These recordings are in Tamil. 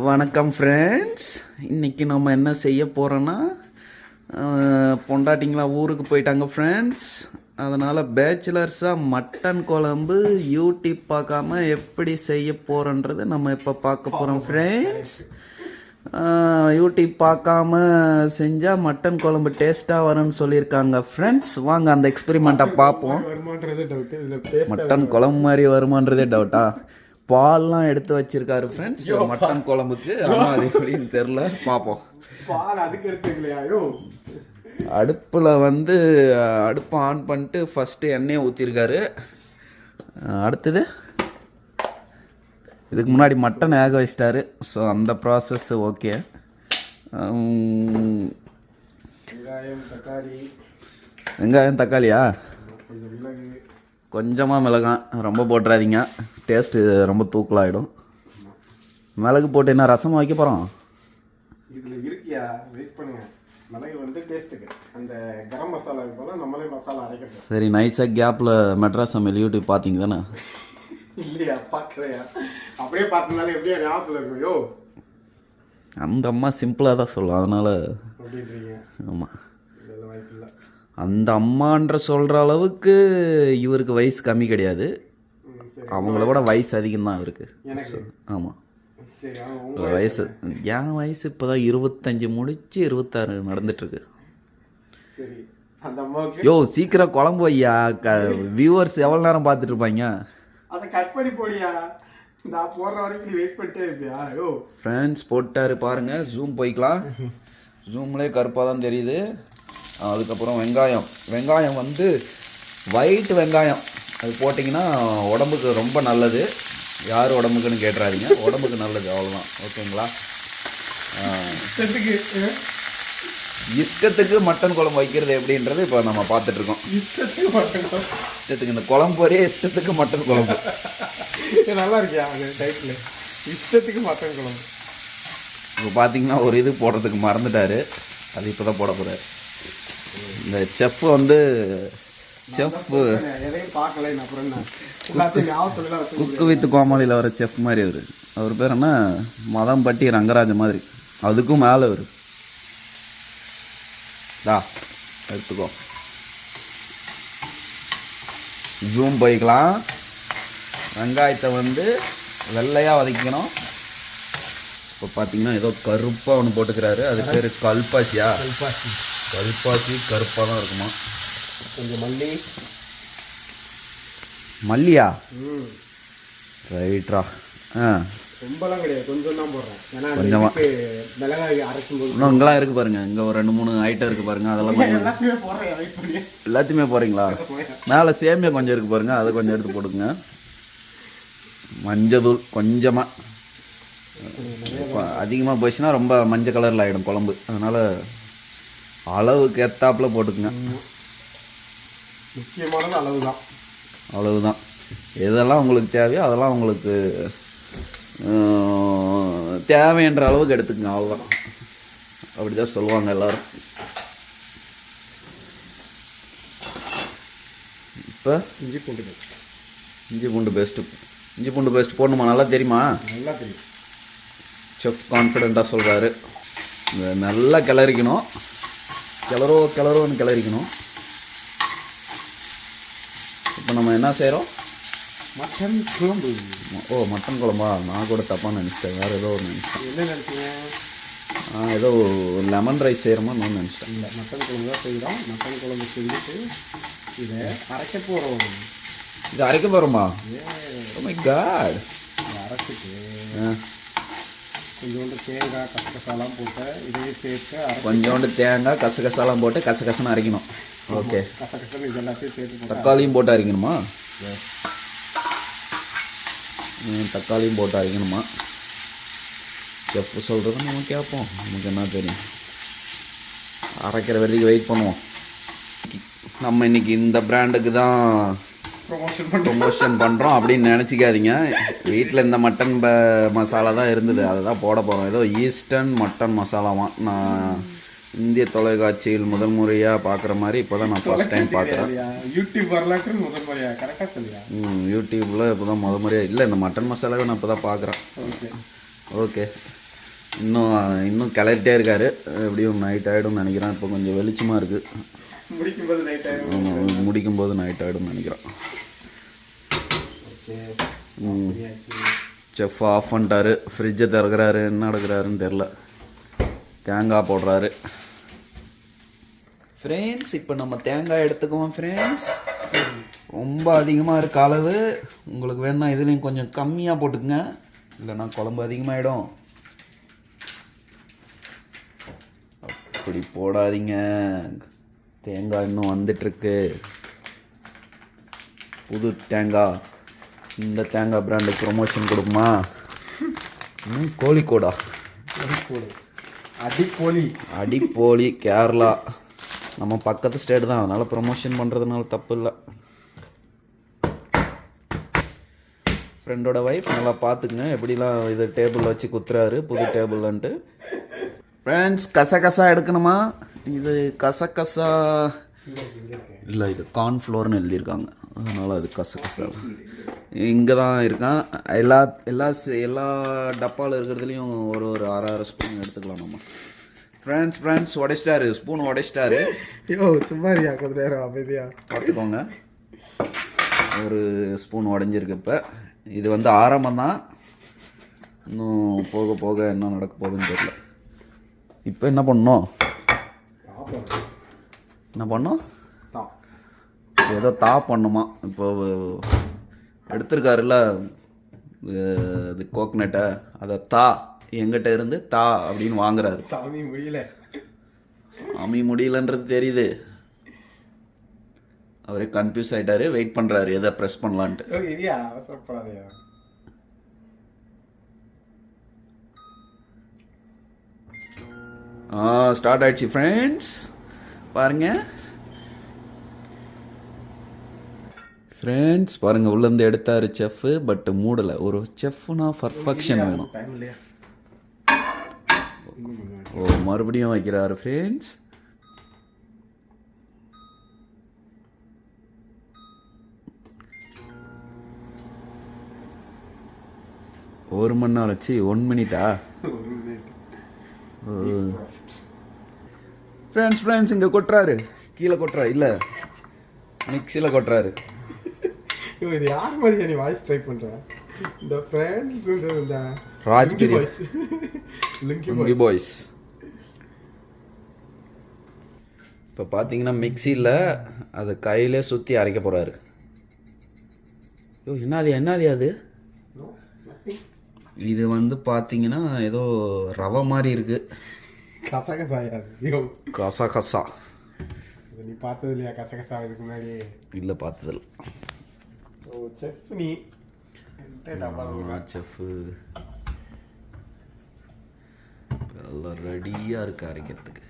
வணக்கம் ஃப்ரெண்ட்ஸ் இன்னைக்கு நம்ம என்ன செய்ய போகிறோன்னா பொண்டாட்டிங்களா ஊருக்கு போயிட்டாங்க ஃப்ரெண்ட்ஸ் அதனால் பேச்சுலர்ஸாக மட்டன் குழம்பு யூடியூப் பார்க்காம எப்படி செய்ய போகிறோன்றதை நம்ம இப்போ பார்க்க போகிறோம் ஃப்ரெண்ட்ஸ் யூடியூப் பார்க்காம செஞ்சால் மட்டன் குழம்பு டேஸ்ட்டாக வரும்னு சொல்லியிருக்காங்க ஃப்ரெண்ட்ஸ் வாங்க அந்த எக்ஸ்பெரிமெண்ட்டை பார்ப்போம். மட்டன் குழம்பு மாதிரி வருமானதே டவுட்டா பால்லாம் எடுத்து வச்சிருக்காரு ஃப்ரெண்ட்ஸ் மட்டன் குழம்புக்கு ஆனால் அது எப்படின்னு தெரில பார்ப்போம். பால் அதுக்கு அடுப்பில் வந்து அடுப்பை ஆன் பண்ணிட்டு ஃபஸ்ட்டு எண்ணெயை ஊற்றிருக்காரு அடுத்தது இதுக்கு முன்னாடி மட்டன் வேக வச்சிட்டாரு. ஸோ அந்த ப்ராசஸ் ஓகே வெங்காயம் தக்காளி. வெங்காயம் தக்காளியா? கொஞ்சமாக மிளகாய் ரொம்ப போட்டுறாதீங்க. டேஸ்ட்டு ரொம்ப தூக்கலாயிடும். மிளகு போட்டு என்ன ரசம் வைக்க போகிறோம் இதுல இருக்கியா? வெயிட் பண்ணுங்க. மிளகு வந்து டேஸ்ட்டுக்கு அந்த கரம் மசாலா இது போல நம்மளே மசாலா அரைக்கிறோம் சரி நைஸாக கேப்பில் மெட்ராஸ் சமையல் யூடியூப் பார்த்தீங்க தானே? இல்லையா? பாக்குறையா அப்படியே பார்த்தனால எப்படியா ஞாபகத்துல இருக்கும்? யோ! அந்த அம்மா சிம்பிளாக தான் சொல்லும். அதனால் ஆமாம் வாய்ப்பு இல்லை அந்த அம்மான்ற சொல்கிற அளவுக்கு இவருக்கு வயசு கம்மி கிடையாது. அவங்கள விட வயசு அதிகம் தான் இவருக்கு ஆமாம் வயசு? என் வயசு இப்போ தான் இருபத்தஞ்சி முடிச்சு இருபத்தாறு நடந்துட்டுருக்கு. யோ சீக்கிரம் குழம்பு வையா. க வியூவர்ஸ் எவ்வளோ நேரம் பார்த்துட்டு இருப்பாங்க அதை கட் பண்ணி போடியா? நான் போடுற வரைக்கும் நீ வெயிட் பண்ணிட்டே இருப்பியா? யோ. ஃப்ரெண்ட்ஸ் போட்டாரு பாருங்க ஜூம் போய்க்கலாம். ஜூம்லேயே கருப்பாக தான் தெரியுது. அதுக்கப்புறம் வெங்காயம். வெங்காயம் வந்து ஒயிட் வெங்காயம். அது போட்டிங்கன்னா உடம்புக்கு ரொம்ப நல்லது. யார் உடம்புக்குன்னு கேட்டுறாதீங்க. உடம்புக்கு நல்லது அவ்வளோதான் ஓகேங்களா? இஷ்டத்துக்கு மட்டன் குழம்பு வைக்கிறது எப்படின்றது இப்போ நம்ம பார்த்துட்ருக்கோம் இஷ்டத்துக்கு இந்த குழம்பு ஒரே இஷ்டத்துக்கு மட்டன் குழம்பு. இது நல்லா இருக்கியா அது டைட்டில் இஷ்டத்துக்கு மட்டன் குழம்பு. இப்போ பார்த்தீங்கன்னா ஒரு இது போடுறதுக்கு மறந்துட்டாரு. அது இப்போ தான் போட போகிறார் இந்த செஃப் வந்து செஃப் குக்கு வித் கோமாளியில் வர செஃப் மாதிரி அவர். அவர் பேர் என்ன? மதம்பட்டி ரங்கராஜ மாதிரி. அதுக்கும் மேலே அவர். டா எடுத்துக்கோ. ஜூம் போய்க்கலாம். வெங்காயத்தை வந்து வெள்ளையாக வதக்கிக்கணும். இப்போ பார்த்தீங்கன்னா ஏதோ கருப்பாக ஒன்று போட்டுக்கிறாரு. அது பேர் கல்பாசியா. கல்பாசி. கல்பாசி கருப்பாக தான் இருக்குமா? கொஞ்சம் மல்லி. மல்லியா? ம். ரைட்ரா. ஆ. ரொம்பலாம் கிடையாது. கொஞ்சம் தான் போடுறேன். ஏன்னா அந்த கொஞ்சமா. இதுக்கு மிளகாய் அரைக்கும் போது இன்னும் இங்கெல்லாம் இருக்கு பாருங்க. இங்கே ஒரு ரெண்டு மூணு ஐட்டம் இருக்கு பாருங்க. அதெல்லாம் எல்லாத்தையுமே போடுறேன். எல்லாத்தையுமே போறீங்களா மேலே சேமியா கொஞ்சம் இருக்கு பாருங்க. அதை கொஞ்சம் எடுத்து போட்டுங்க மஞ்சள் கொஞ்சமாக அதிகமாக போச்சுன்னா ரொம்ப மஞ்சள் கலரில் ஆகிடும் குழம்பு. அதனால் அளவுக்கு ஏத்தாப்புல போட்டுக்குங்க. முக்கியமானது அளவு தான் அவ்வளவுதான். எதெல்லாம் உங்களுக்கு தேவையோ அதெல்லாம் உங்களுக்கு தேவைன்ற அளவுக்கு எடுத்துக்கங்க அவ்வளோதான் அப்படி தான் சொல்லுவாங்க எல்லாரும். இப்போ? இஞ்சி பூண்டு இஞ்சி பூண்டு பேஸ்ட்டு இஞ்சி பூண்டு பேஸ்ட் போடணுமா? நல்லா தெரியுமா? நல்லா தெரியும். செஃப் கான்ஃபிடெண்ட்டாக சொல்கிறாரு நல்லா கிளறிக்கணும். கிளறோ கிளறோன்னு கிளறிக்கணும். இப்போ நம்ம என்ன செய்கிறோம் மட்டன் குழம்பு. ஓ மட்டன் குழம்பா? நான் கூட தப்பாக நினச்சிட்டேன். வேறு ஏதோ ஒன்று நினச்சிட்டேன். என்ன நினைச்சீங்க? ஆ ஏதோ லெமன் ரைஸ் செய்கிறோமா நான் நினச்சிட்டேன். இல்லை மட்டன் குழம்பு தான் செய்கிறோம் மட்டன் குழம்பு செஞ்சுட்டு இதை அரைக்க போகிறோம் இது அரைக்க போகிறோமா ஏ மை காட் அரைச்சிட்டு கொஞ்சோண்டு தேங்காய் கசகசாலாம் போட்டு இதையும் சேர்த்து கொஞ்சோண்டு தேங்காய் கசகசாலாம் போட்டு கசகசன்னு அரைக்கணும். ஓகே. கசகசன்னு இது எல்லாத்தையும் சேர்த்து தக்காளியும் போட்டு அரைக்கணுமா. தக்காளியும் போட்டு அரைக்கணுமா? செஃப் சொல்கிறது நம்ம கேட்போம். நமக்கு என்ன தெரியும்? அரைக்கிற வரைக்கும் வெயிட் பண்ணுவோம். நம்ம இன்னைக்கு இந்த பிராண்டுக்கு தான் ப்ரொமோஷன் பண்ணி ப்ரொமோஷன் பண்ணுறோம் அப்படின்னு நினச்சிக்காதீங்க. வீட்டில் இந்த மட்டன் ப மசாலா தான் இருந்தது. அதை தான் போட போகிறோம் ஏதோ ஈஸ்டர்ன் மட்டன் மசாலாவாம் நான் இந்திய தொலைக்காட்சியில் முதல் முறையாக பார்க்குற மாதிரி இப்போ தான் நான் ஃபஸ்ட் டைம் பார்க்குறேன்? யூடியூப் வரலாற்று முதல் முறையா? கரெக்டாக சொல்லியா? யூடியூப்பில் இப்போ தான் முத முறையாக இல்லை இந்த மட்டன் மசாலாவை நான் இப்போ தான் பார்க்குறேன். ஓகே. இன்னும் இன்னும் கிளறிட்டே இருக்காரு. எப்படியும் நைட் ஆகிடும்னு நினைக்கிறேன். இப்போ கொஞ்சம் வெளிச்சமாக இருக்குது முடிக்கும்போது நைட் ஆயிடும் முடிக்கும் போது நைட் ஆகிடும்னு நினைக்கிறேன். செஃப் ஆஃப் பண்ணிட்டாரு. ஃப்ரிட்ஜை திறக்கிறாரு. என்ன நடக்கிறாருன்னு தெரில தேங்காய் போடுறாரு. ஃப்ரெண்ட்ஸ் இப்போ நம்ம தேங்காய் எடுத்துக்குவோம் ஃப்ரெண்ட்ஸ் ரொம்ப அதிகமாக இருக்க அளவு. உங்களுக்கு வேணா இதுலேயும் கொஞ்சம் கம்மியாக போட்டுக்குங்க. இல்லைன்னா குழம்பு அதிகமாகிடும் அப்படி போடாதீங்க. தேங்காய் இன்னும் வந்துட்டுருக்கு. புது தேங்காய். இந்த தேங்காய் பிராண்டுக்கு ப்ரொமோஷன் கொடுக்குமா? ம், கோழிக்கோடா. அடிப்போலி அடிப்போலி அடிப்போலி கேரளா. நம்ம பக்கத்து ஸ்டேட் தான். அதனால் ப்ரொமோஷன் பண்ணுறதுனால தப்பு இல்லை. ஃப்ரெண்டோட ஒய்ஃப் நல்லா பார்த்துக்குங்க. எப்படிலாம் இது டேபிள் வச்சு குத்துறாரு புது டேபிள்ன்ட்டு ஃப்ரெண்ட்ஸ் கசகசா எடுக்கணுமா? இது கசகசா இல்லை இது கார்ன்ஃப்ளோர்னு எழுதியிருக்காங்க. அதனால் அது கசகசா இங்கே தான் இருக்கான். எல்லா எல்லா எல்லா டப்பாவில் இருக்கிறதுலையும் ஒரு ஒரு அரை அரை ஸ்பூன் எடுத்துக்கலாம் நம்ம. ஃப்ரெண்ட்ஸ் ஃப்ரெண்ட்ஸ் உடைச்சிட்டாரு. ஸ்பூன் உடைச்சிட்டாரு. ஐயோ சும்மா இருக்கியா? கொஞ்ச நேரம் அமைதியா. பார்த்துக்கோங்க. ஒரு ஸ்பூன் உடஞ்சிருக்கு இப்போ. இது வந்து ஆரம்பம் தான் இன்னும் போக போக என்ன நடக்க போகுதுன்னு தெரியல. இப்போ என்ன பண்ணோம் என்ன பண்ணோம்? ஏதோ தா பண்ணுமா? இப்போ எடுத்திருக்காருல்ல இது கோக்னட்டை அதை தா எங்கிட்ட இருந்து தா அப்படின்னு வாங்குறாரு. சாமி முடியல. சாமி முடியலன்றது தெரியுது. அவரே கன்ஃபியூஸ் ஆயிட்டாரு. வெயிட் பண்றாரு. எதை ப்ரெஸ் பண்ணலான்ட்டு. ஆ ஸ்டார்ட் ஆயிடுச்சு ஃப்ரெண்ட்ஸ் பாருங்க. ஃப்ரெண்ட்ஸ் பாருங்க உள்ளேருந்து எடுத்தாரு செஃப் பட் மூடலை. ஒரு செஃப்னா பர்ஃபெக்ஷன் வேணும். ஓ மறுபடியும் வைக்கிறாரு ஃப்ரெண்ட்ஸ் ஒரு மணி நேரம் வச்சு ஒன் மினிட்டா ஃப்ரெண்ட்ஸ் ஃப்ரெண்ட்ஸ் இங்கே கொட்டுறாரு. கீழே கொட்டுறா இல்லை. மிக்சியில் கொட்டுறாரு. இது யார் மாதிரியா நீ வாய்ஸ் ட்ரை பண்ற? இந்த ஃப்ரெண்ட்ஸ் இந்த ராஜ்கிரி. வாய்ஸ் லுங்கி பாய்ஸ் இப்போ பார்த்தீங்கன்னா மிக்சியில் அதை கையிலே சுற்றி அரைக்க போகிறாரு ஐயோ என்னது என்னது அது? இது வந்து பார்த்தீங்கன்னா ஏதோ ரவை மாதிரி இருக்கு. கசகசாயா ஐயோ கசா கசா இது நீ பார்த்தது இல்லையா? கசகசா இதுக்கு முன்னாடி. இல்லை பார்த்ததில்ல. ஓ செஃப் நீ. செஃப்பு எல்லாம் ரெடியாக இருக்கு அரைக்கிறதுக்கு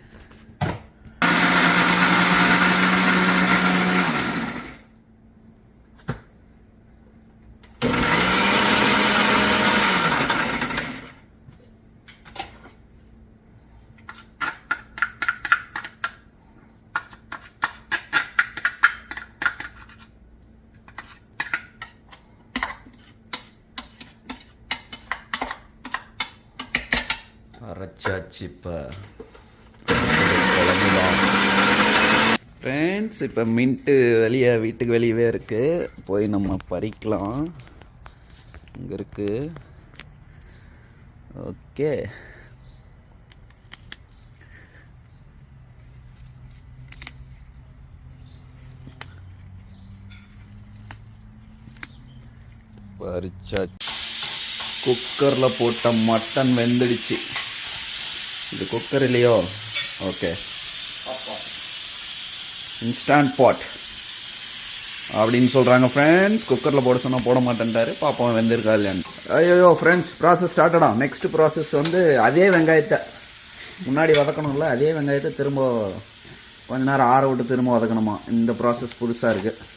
அரைச்சாச்சு இப்போ ஃப்ரெண்ட்ஸ் இப்போ மின்ட்டு வெளியே வீட்டுக்கு வெளியவே இருக்குது போய் நம்ம பறிக்கலாம். இங்கே இருக்குது ஓகே பறிச்சாச்சு குக்கரில் போட்ட மட்டன் வெந்துடுச்சு. இது குக்கர் இல்லையோ? ஓகே இன்ஸ்டன்ட் பாட் அப்படின்னு சொல்கிறாங்க ஃப்ரெண்ட்ஸ் குக்கரில் போட சொன்னால் போட மாட்டேன்ட்டாரு. பாப்போம் வெந்திருக்கா இல்லையான்னு. ஐயோ ஃப்ரெண்ட்ஸ் ப்ராசஸ் ஸ்டார்டடா நெக்ஸ்ட் ப்ராசஸ் வந்து அதே வெங்காயத்தை. முன்னாடி வதக்கணும்ல அதே வெங்காயத்தை திரும்ப கொஞ்ச நேரம் ஆற விட்டு திரும்ப வதக்கணுமா? இந்த ப்ராசஸ் புதுசாக இருக்குது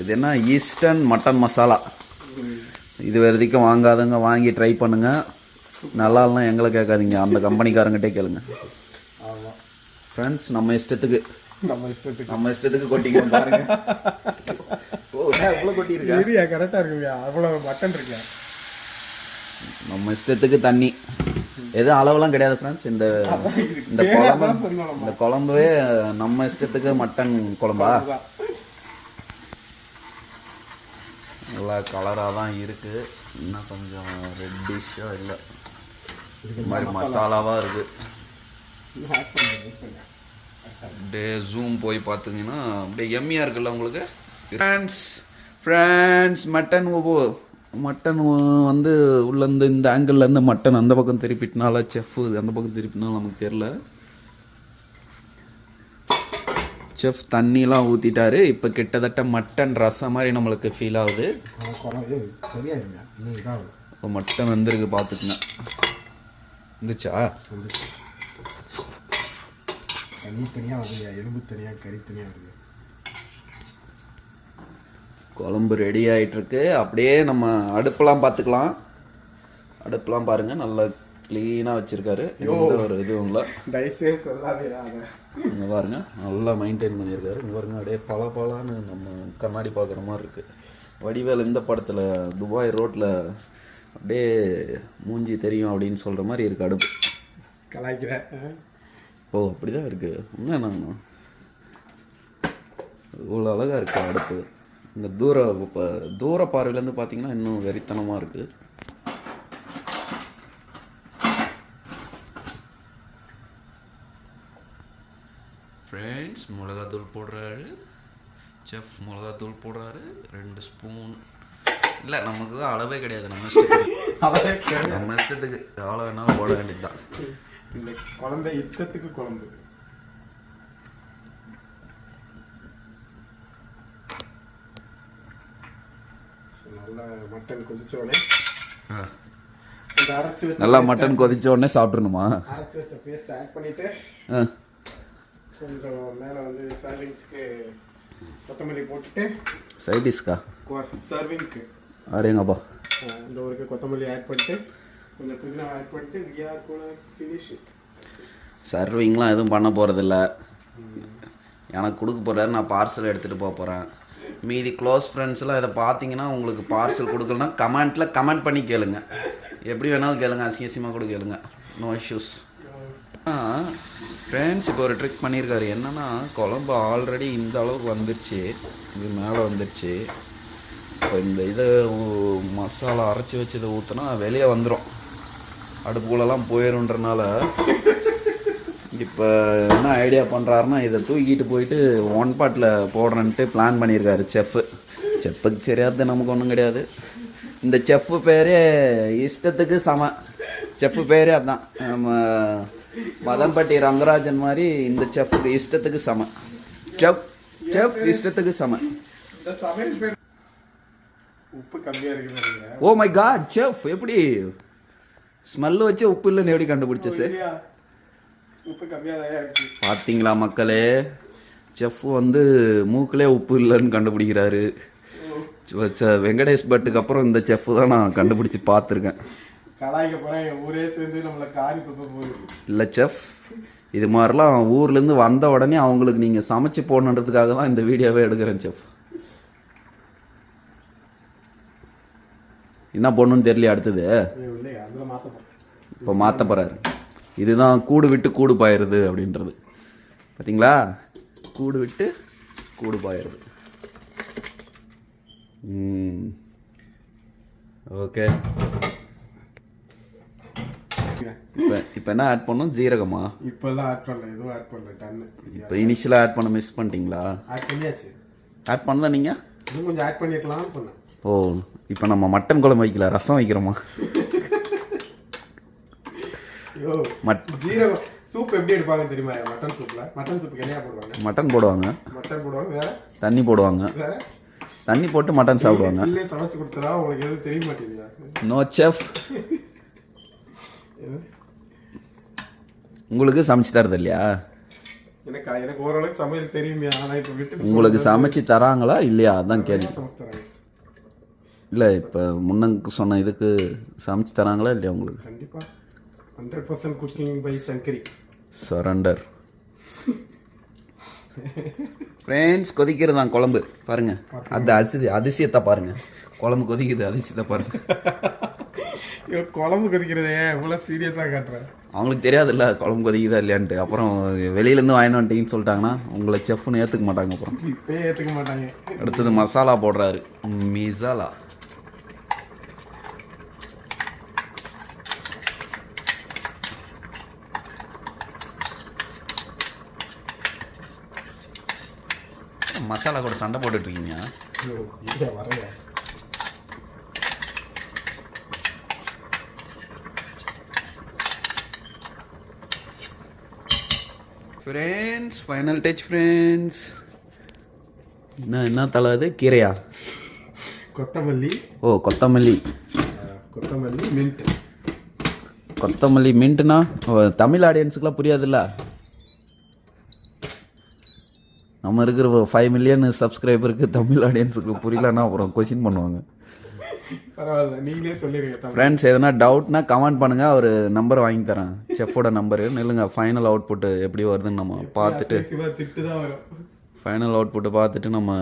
இது என்ன? ஈஸ்டர்ன் மட்டன் மசாலா இது வரைக்கும் வாங்காதவங்க வாங்கி ட்ரை பண்ணுங்க. நல்லா இல்லைனா எங்களை கேட்காதீங்க. அந்த கம்பெனிக்காரங்கிட்டே கேளுங்க. ஆமாம் ஃப்ரெண்ட்ஸ் நம்ம இஷ்டத்துக்கு. நம்ம இஷ்டத்துக்கு. நம்ம இஷ்டத்துக்கு கொட்டிக்கணும் பாருங்க. ஓ இவ்வளோ கொட்டியிருக்கா? சரியா கரெக்டாக இருக்குங்க. அவ்வளோ மட்டன் இருக்கா. நம்ம இஷ்டத்துக்கு தண்ணி. எதுவும் அளவெல்லாம் கிடையாது ஃப்ரெண்ட்ஸ் இந்த இந்த குழம்பு இந்த குழம்புவே நம்ம இஷ்டத்துக்கு மட்டன் குழம்பா? நல்லா கலராக தான் இருக்குது இன்னும் கொஞ்சம் ரெட்டிஷாக இல்லை. இது மாதிரி மசாலாவாக இருக்குது அப்படியே ஜூம் போய் பார்த்தீங்கன்னா அப்படியே எம்மியாக இருக்குல்ல உங்களுக்கு? ஃப்ரெண்ட்ஸ் ஃப்ரெண்ட்ஸ் மட்டன் ஓ மட்டன் வந்து உள்ளேருந்து இந்த ஆங்கிள்லேருந்து மட்டன் அந்த பக்கம் திருப்பிட்டனால செஃப் அந்த பக்கம் திருப்பினாலும் நமக்கு தெரில செஃப் தண்ணிலாம் ஊற்றிட்டாரு இப்போ கிட்டத்தட்ட மட்டன் ரசம் மாதிரி நம்மளுக்கு ஃபீல் ஆகுது. மட்டன் வந்திருக்கு பார்த்துக்குங்க இருந்துச்சா வந்துச்சு. தண்ணி தனியாக வருதுங்க எலும்பு தனியாக கறி தனியாக வருது? குழம்பு ரெடி ஆயிட்டிருக்கு. அப்படியே நம்ம அடுப்பெல்லாம் பார்த்துக்கலாம். அடுப்பெல்லாம் பாருங்க நல்லா க்ளீனாக வச்சிருக்காரு. எந்த ஒரு இதுவும் இல்லை. டைஸே சொல்லாதே அதை. இங்கே பாருங்க நல்லா மெயின்டைன் பண்ணியிருக்காரு. இங்கே பாருங்க அப்படியே பல பலான்னு நம்ம கண்ணாடி பார்க்குற மாதிரி இருக்கு. வடிவேல் இந்த படத்தில் துபாய் ரோட்டில் அப்படியே மூஞ்சி தெரியும் அப்படின்னு சொல்கிற மாதிரி இருக்கு அடுப்பு. கலாய்க்கிறேன். ஓ அப்படிதான் இருக்கு. என்ன நான் இவ்வளோ அழகாக இருக்கு அடுப்பு. இந்த தூர இப்போ தூர பார்வையிலேருந்து பார்த்தீங்கன்னா இன்னும் வெறித்தனமாக இருக்கு. ஃப்ரெண்ட்ஸ் மிளகாத்தூள் போடுறாரு. செஃப் மிளகாத்தூள் போடுறாரு. ரெண்டு ஸ்பூன் இல்லை நமக்கு தான் அளவே கிடையாது நம்ம இஷ்டத்துக்கு. நம்ம இஷ்டத்துக்கு எவ்வளோ வேணாலும் போட வேண்டியது தான் இந்த குழந்தை இஷ்டத்துக்கு குழம்பு So, நல்லா மட்டன் கொதிச்ச உடனே இந்த அரைச்சி வச்ச நல்லா மட்டன் கொதிச்ச உடனே சாப்பிட்றணுமா அரைச்சி வச்ச பேஸ்ட் ஆட் பண்ணிட்டு ஆ. கொஞ்சம் மேலே வந்து சர்விங்ஸ்க்கு கொத்தமல்லி போட்டுட்டு சைடிஷ்கா சர்விங்க்கு அடேங்கப்பா இந்த ஊருக்கு கொத்தமல்லி ஆட் பண்ணிட்டு கொஞ்சம் புதினா ஆட் பண்ணிட்டு gonna finish it. சர்விங்லாம் எதுவும் பண்ண போகிறதில்ல எனக்கு கொடுக்க போகிறாரு நான் பார்சல் எடுத்துகிட்டு போக போகிறேன் மீதி க்ளோஸ் ஃப்ரெண்ட்ஸ்லாம் இதை பார்த்தீங்கன்னா உங்களுக்கு பார்சல் கொடுக்கலனா கமெண்ட்டில் கமெண்ட் பண்ணி கேளுங்க. எப்படி வேணாலும் கேளுங்க அசிங்கசியமாக கூட கேளுங்க. நோ இஷ்யூஸ் ஃப்ரெண்ட்ஸ் இப்போ ஒரு ட்ரிக் பண்ணியிருக்காரு. என்னன்னா குழம்பு ஆல்ரெடி இந்த அளவுக்கு வந்துருச்சு. இது மேலே வந்துருச்சு. இப்போ இந்த இதை மசாலா அரைச்சி வச்சு இதை ஊற்றினா வெளியே வந்துடும் அடுப்புக்குள்ளெல்லாம் போயிடும்ன்றனால இப்போ என்ன ஐடியா பண்ணுறாருன்னா இதை தூக்கிட்டு போயிட்டு ஒன் பாட்டில் போடுறேன்ட்டு பிளான் பண்ணியிருக்காரு செஃப்பு செஃப்புக்கு சரியாது நமக்கு ஒன்றும் கிடையாது. இந்த செஃப்பு பேரே இஷ்டத்துக்கு சம செஃப்பு பேரே அதுதான் நம்ம மதம்பட்டி ரங்கராஜன் மாதிரி இந்த செஃப்புக்கு இஷ்டத்துக்கு சம செஃப் செஃப் இஷ்டத்துக்கு சம உப்பு கம்மியாக இருக்குதுங்க ஓ மை காட் செஃப் எப்படி? ஸ்மெல்லு வச்சு உப்பு இல்லைன்னு எப்படி கண்டுபிடிச்ச சார் உப்பு கம்மியாக தான் இருக்கு. பார்த்தீங்களா மக்களே? செஃப் வந்து மூக்கிலே உப்பு இல்லைன்னு கண்டுபிடிக்கிறாரு. வெங்கடேஷ் பட்டுக்கு அப்புறம் இந்த செஃப் தான் நான் கண்டுபிடிச்சி பார்த்துருக்கேன். கலாய்க்க போகிறேன் என் ஊரே சேர்ந்து நம்மளை காரி துப்ப போகுது. இல்லை செஃப் இது மாதிரிலாம் ஊர்லேருந்து வந்த உடனே அவங்களுக்கு நீங்கள் சமைச்சு போடணுன்றதுக்காக தான் இந்த வீடியோவே எடுக்கிறேன் செஃப் என்ன போடணும்னு தெரியல அடுத்தது. இப்போ மாற்ற போகிறாரு இதுதான் கூடு விட்டு கூடு பாயிருது அப்படின்றது. பார்த்தீங்களா கூடு விட்டு கூடு பாயிருது ஓகே. இப்போ இப்போ என்ன ஆட் பண்ணோம் ஜீரகமா? இப்போல்லாம் ஆட் பண்ணல எதுவும் ஆட் பண்ணல டன்னு இப்போ இனிஷியலாக ஆட் பண்ண மிஸ் பண்ணிட்டீங்களா? ஆட் பண்ணியாச்சு. ஆட் பண்ணல நீங்கள் இன்னும் கொஞ்சம் ஆட் பண்ணிருக்கலாம்னு சொன்னேன். ஓ இப்போ நம்ம மட்டன் குழம்பு வைக்கல ரசம் வைக்கிறோமா? மட் ஜீரகம் சூப் எப்படி எடுப்பாங்க தெரியுமா? மட்டன் சூப்ல மட்டன் சூப்புக்கு என்னையா போடுவாங்க? மட்டன் போடுவாங்க. மட்டன் போடுவாங்க வேற? தண்ணி போடுவாங்க. வேற? தண்ணி போட்டு மட்டன் சாப்பிடுவாங்க. இல்லே சமைச்சு கொடுத்துறா உங்களுக்கு எதுவும் தெரிய மாட்டேங்குதா. நோ செஃப் உங்களுக்கு சமைச்சு தரது இல்லையா? எனக்கு? எனக்கு ஓரளவுக்கு சமையல் தெரியுமே ஆனா இப்ப விட்டு உங்களுக்கு சமைச்சு தராங்களா இல்லையா? அதான் கேள்வி. சமைச்சு தராங்க. இல்லை இப்போ முன்னக்கு சொன்ன இதுக்கு சமைச்சு தராங்களா இல்லையா உங்களுக்கு? கண்டிப்பா. Hundred percent cooking by Shankari surrender friends கொதிக்கிறது தான் குழம்பு. பாருங்க. அந்த அரிசி அதிசயத்தை பாருங்க. குழம்பு கொதிக்குது அதிசயத்தை பாருங்க. குழம்பு கொதிக்கிறதே இவ்வளோ சீரியஸாக காட்டுறேன். அவங்களுக்கு தெரியாதுல்ல குழம்பு கொதிக்குதா இல்லையான்ட்டு. அப்புறம் வெளியிலேருந்து வாங்கிட்டு வந்துட்டீங்கன்னு சொல்லிட்டாங்கன்னா உங்களை செஃப்னு ஏற்றுக்க மாட்டாங்க அப்புறம். இப்பயே ஏற்றுக்க மாட்டாங்க. அடுத்தது மசாலா போடுறாரு. மிசாலா. மசாலா கூட சண்டை போட்டுட்டு இருக்கீங்க ஃப்ரெண்ட்ஸ் ஃபைனல் டச் ஃப்ரெண்ட்ஸ் என்ன என்ன தலை அது கீரையா? கொத்தமல்லி. ஓ கொத்தமல்லி. கொத்தமல்லி மின்ட் கொத்தமல்லி மின்ட்னா தமிழ் ஆடியன்ஸுக்குலாம் புரியாதுல்ல. நம்ம இருக்கிற ஃபைவ் மில்லியன் சப்ஸ்கிரைபருக்கு தமிழ் ஆடியன்ஸுக்கு புரியலன்னா அப்புறம் கொஷின் பண்ணுவாங்க. பரவாயில்ல நீங்களே சொல்லிருங்க தமிழ். ஃப்ரெண்ட்ஸ் எதனா டவுட்னா கமெண்ட் பண்ணுங்கள் அவர் நம்பர் வாங்கி தரேன். செஃப்போட நம்பரு நில்லுங்க ஃபைனல் அவுட்புட்டு எப்படி வருதுன்னு நம்ம பார்த்துட்டு. சிவா திட்டு தான் வரும். ஃபைனல் அவுட்புட்டை பார்த்துட்டு நம்ம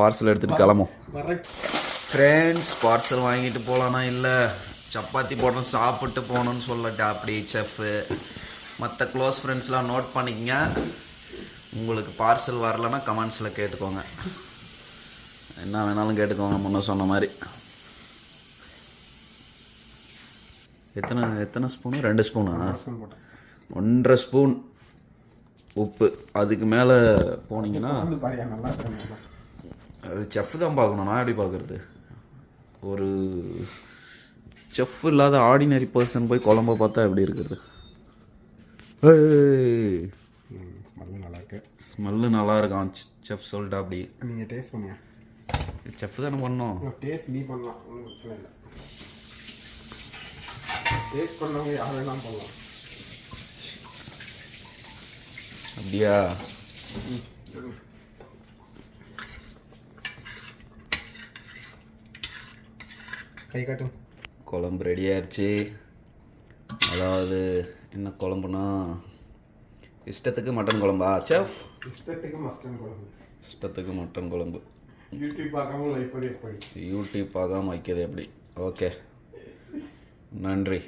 பார்சல் எடுத்துகிட்டு கிளம்போம் ஃப்ரெண்ட்ஸ் பார்சல் வாங்கிட்டு போகலான்னா இல்லை? சப்பாத்தி போடணும் சாப்பிட்டு போகணும்னு சொல்லட்டா அப்படி செஃப்பு மற்ற க்ளோஸ் ஃப்ரெண்ட்ஸ்லாம் நோட் பண்ணிக்கங்க. உங்களுக்கு பார்சல் வரலன்னா கமெண்ட்ஸில் கேட்டுக்கோங்க. என்ன வேணாலும் கேட்டுக்கோங்க முன்ன சொன்ன மாதிரி. எத்தனை எத்தனை ஸ்பூனு ரெண்டு ஸ்பூனா ஒன்றரை ஸ்பூன் உப்பு. அதுக்கு மேலே போனீங்கன்னா அது செஃப் தான் பார்க்கணும். நான் எப்படி பார்க்குறது? ஒரு செஃப் இல்லாத ஆர்டினரி பர்சன் போய் குழம்ப பார்த்தா எப்படி இருக்கிறது? ஸ்மெல்லு நல்லா இருக்கு ஸ்மெல்லு நல்லா இருக்கான் செஃப் சொல்லிட்டா அப்படி. நீங்கள் டேஸ்ட் பண்ணுங்க. செஃப் தானே பண்ணோம். டேஸ்ட் நீ பண்ணலாம். ஒன்றும் பிரச்சனை இல்லை. டேஸ்ட் பண்ணவங்க யார் வேணாலும் பண்ணலாம். அப்படியா? கை காட்டு. குழம்பு ரெடி ஆயிடுச்சு அதாவது என்ன குழம்புனா இஷ்டத்துக்கு மட்டன் குழம்பா? செஃப் இஷ்டத்துக்கு மஸ்டன் குழம்பு. இஷ்டத்துக்கு மட்டன் குழம்பு. யூடியூப் பார்க்காம லைஃப் பண்ணி யூடியூப் பார்க்காம வைக்கிறது எப்படி? ஓகே நன்றி.